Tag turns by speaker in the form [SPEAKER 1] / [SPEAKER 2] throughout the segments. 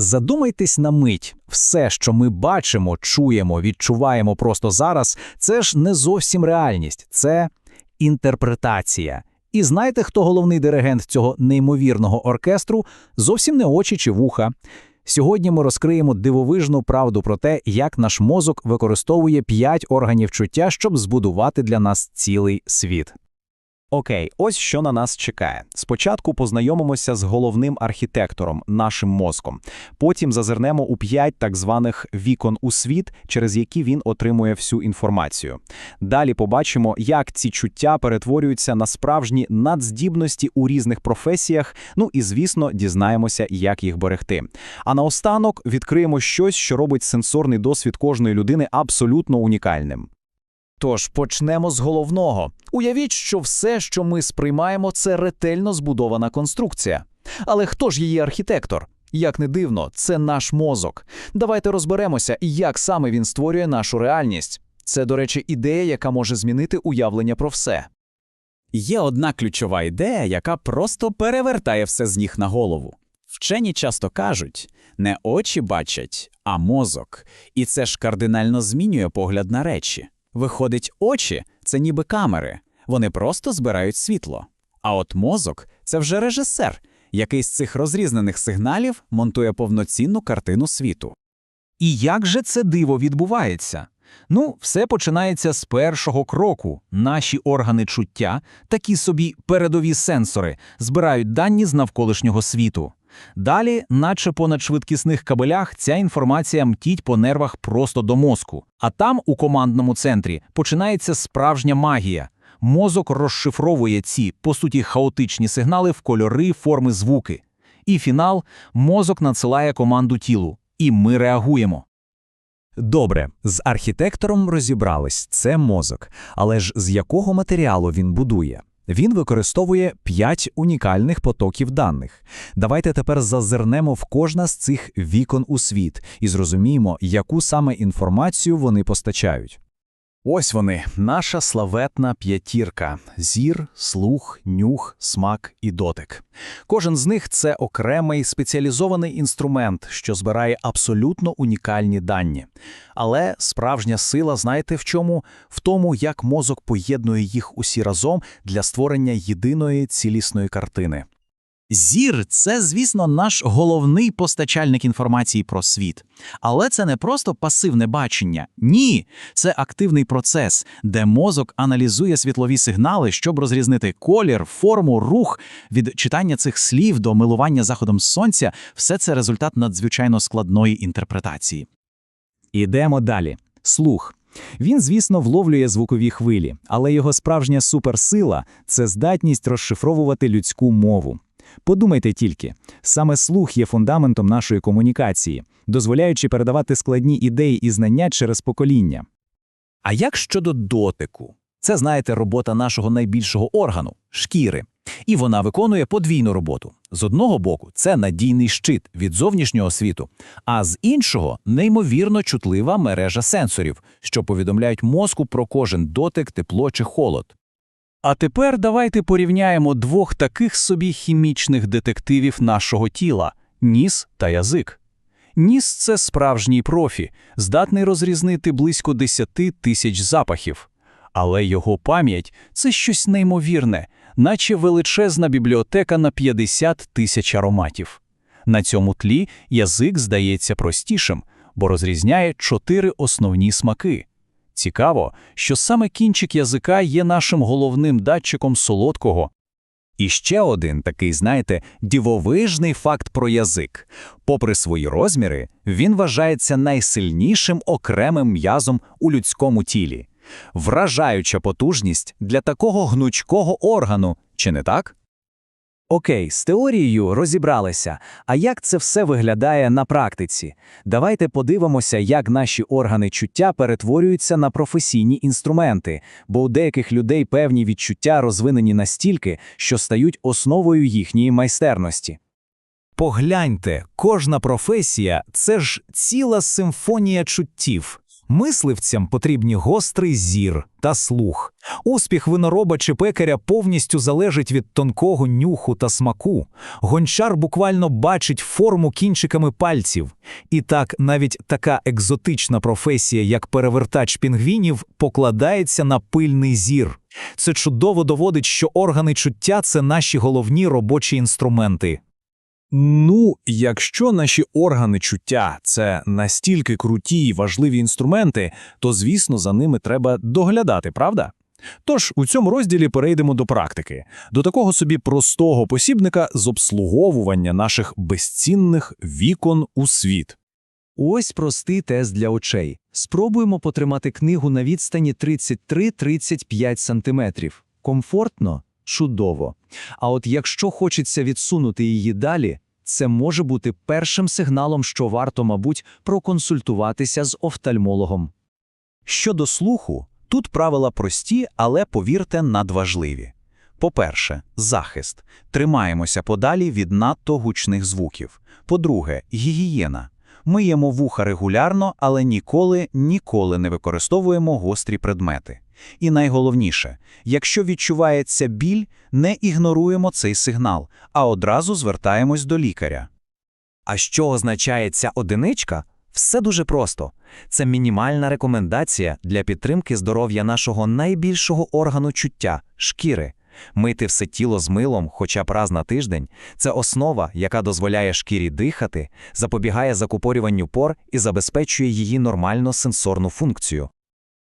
[SPEAKER 1] Задумайтесь на мить, все, що ми бачимо, чуємо, відчуваємо просто зараз, це ж не зовсім реальність, це інтерпретація. І знаєте, хто головний диригент цього неймовірного оркестру? Зовсім не очі чи вуха. Сьогодні ми розкриємо дивовижну правду про те, як наш мозок використовує п'ять органів чуття, щоб збудувати для нас цілий світ.
[SPEAKER 2] Окей, ось що на нас чекає. Спочатку познайомимося з головним архітектором, нашим мозком. Потім зазирнемо у п'ять так званих вікон у світ, через які він отримує всю інформацію. Далі побачимо, як ці чуття перетворюються на справжні надздібності у різних професіях. Ну і звісно, дізнаємося, як їх берегти. А наостанок відкриємо щось, що робить сенсорний досвід кожної людини абсолютно унікальним.
[SPEAKER 1] Тож почнемо з головного. Уявіть, що все, що ми сприймаємо, це ретельно збудована конструкція. Але хто ж її архітектор? Як не дивно, це наш мозок. Давайте розберемося, як саме він створює нашу реальність. Це, до речі, ідея, яка може змінити уявлення про все.
[SPEAKER 3] Є одна ключова ідея, яка просто перевертає все з ніг на голову. Вчені часто кажуть, не очі бачать, а мозок. І це ж кардинально змінює погляд на речі. Виходить, очі це ніби камери, вони просто збирають світло. А от мозок це вже режисер, який з цих розрізнених сигналів монтує повноцінну картину світу.
[SPEAKER 1] І як же це диво відбувається? Ну, все починається з першого кроку. Наші органи чуття, такі собі передові сенсори, збирають дані з навколишнього світу. Далі, наче по надшвидкісних кабелях, ця інформація мтіть по нервах просто до мозку. А там, у командному центрі, починається справжня магія. Мозок розшифровує ці, по суті, хаотичні сигнали в кольори, форми, звуки. І фінал мозок надсилає команду тілу, і ми реагуємо.
[SPEAKER 4] Добре, з архітектором розібрались, це мозок. Але ж з якого матеріалу він будує? Він використовує п'ять унікальних потоків даних. Давайте тепер зазирнемо в кожна з цих вікон у світ і зрозуміємо, яку саме інформацію вони постачають.
[SPEAKER 2] Ось вони, наша славетна п'ятірка: зір, слух, нюх, смак і дотик. Кожен з них це окремий спеціалізований інструмент, що збирає абсолютно унікальні дані. Але справжня сила, знаєте в чому? В тому, як мозок поєднує їх усі разом для створення єдиної цілісної картини.
[SPEAKER 3] Зір це, звісно, наш головний постачальник інформації про світ. Але це не просто пасивне бачення. Ні, це активний процес, де мозок аналізує світлові сигнали, щоб розрізнити колір, форму, рух. Від читання цих слів до милування заходом сонця все це результат надзвичайно складної інтерпретації.
[SPEAKER 4] Ідемо далі. Слух. Він, звісно, вловлює звукові хвилі, але його справжня суперсила це здатність розшифровувати людську мову. Подумайте тільки, саме слух є фундаментом нашої комунікації, дозволяючи передавати складні ідеї і знання через покоління.
[SPEAKER 1] А як щодо дотику? Це, знаєте, робота нашого найбільшого органу шкіри. І вона виконує подвійну роботу. З одного боку, це надійний щит від зовнішнього світу, а з іншого неймовірно чутлива мережа сенсорів, що повідомляють мозку про кожен дотик, тепло чи холод. А тепер давайте порівняємо двох таких собі хімічних детективів нашого тіла ніс та язик. Ніс це справжній профі, здатний розрізнити близько 10 тисяч запахів. Але його пам'ять це щось неймовірне, наче величезна бібліотека на 50 тисяч ароматів. На цьому тлі язик здається простішим, бо розрізняє чотири основні смаки. Цікаво, що саме кінчик язика є нашим головним датчиком солодкого.
[SPEAKER 4] І ще один такий, знаєте, дивовижний факт про язик. Попри свої розміри, він вважається найсильнішим окремим м'язом у людському тілі. Вражаюча потужність для такого гнучкого органу, чи не так? Окей, з теорією розібралися. А як це все виглядає на практиці? Давайте подивимося, як наші органи чуття перетворюються на професійні інструменти, бо у деяких людей певні відчуття розвинені настільки, що стають основою їхньої майстерності. Погляньте, кожна професія це ж ціла симфонія чуттів. Мисливцям потрібні гострий зір та слух. Успіх винороба чи пекаря повністю залежить від тонкого нюху та смаку. Гончар буквально бачить форму кінчиками пальців. І так навіть така екзотична професія, як перевертач пінгвінів, покладається на пильний зір. Це чудово доводить, що органи чуття це наші головні робочі інструменти.
[SPEAKER 5] Ну, якщо наші органи чуття це настільки круті й важливі інструменти, то звісно за ними треба доглядати, правда? Тож у цьому розділі перейдемо до практики, до такого собі простого посібника з обслуговування наших безцінних вікон у світ.
[SPEAKER 6] Ось простий тест для очей. Спробуємо потримати книгу на відстані 33-35 см. Комфортно? Чудово. А от якщо хочеться відсунути її далі, це може бути першим сигналом, що варто, мабуть, проконсультуватися з офтальмологом.
[SPEAKER 2] Щодо слуху, тут правила прості, але, повірте, надважливі. По-перше, захист. Тримаємося подалі від надто гучних звуків. По-друге, гігієна. Миємо вуха регулярно, але ніколи, ніколи не використовуємо гострі предмети. І найголовніше, якщо відчувається біль, не ігноруємо цей сигнал, а одразу звертаємось до лікаря.
[SPEAKER 4] А що означає ця одиничка? Все дуже просто. Це мінімальна рекомендація для підтримки здоров'я нашого найбільшого органу чуття шкіри. Мити все тіло з милом хоча б раз на тиждень це основа, яка дозволяє шкірі дихати, запобігає закупорюванню пор і забезпечує її нормальну сенсорну функцію.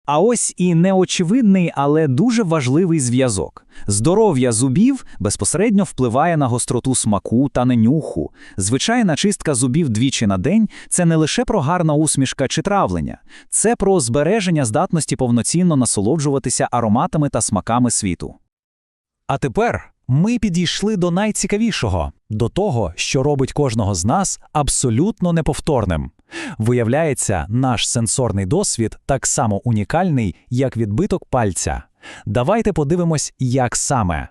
[SPEAKER 1] А ось і неочевидний, але дуже важливий зв'язок. Здоров'я зубів безпосередньо впливає на гостроту смаку та ненюху. Звичайна чистка зубів двічі на день – це не лише про гарна усмішка чи травлення. Це про збереження здатності повноцінно насолоджуватися ароматами та смаками світу. А тепер ми підійшли до найцікавішого – до того, що робить кожного з нас абсолютно неповторним. Виявляється, наш сенсорний досвід так само унікальний, як відбиток пальця. Давайте подивимось, як саме.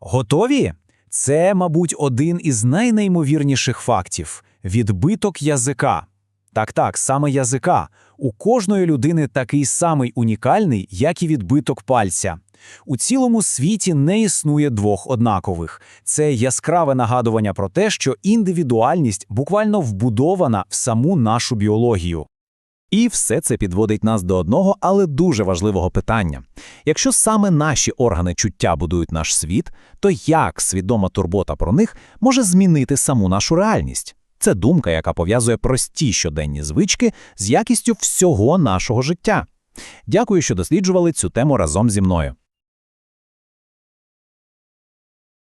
[SPEAKER 1] Готові? Це, мабуть, один із найнеймовірніших фактів – відбиток язика. Так-так, саме язика. У кожної людини такий самий унікальний, як і відбиток пальця. У цілому світі не існує двох однакових. Це яскраве нагадування про те, що індивідуальність буквально вбудована в саму нашу біологію. І все це підводить нас до одного, але дуже важливого питання. Якщо саме наші органи чуття будують наш світ, то як свідома турбота про них може змінити саму нашу реальність? Це думка, яка пов'язує прості щоденні звички з якістю всього нашого життя. Дякую, що досліджували цю тему разом зі мною.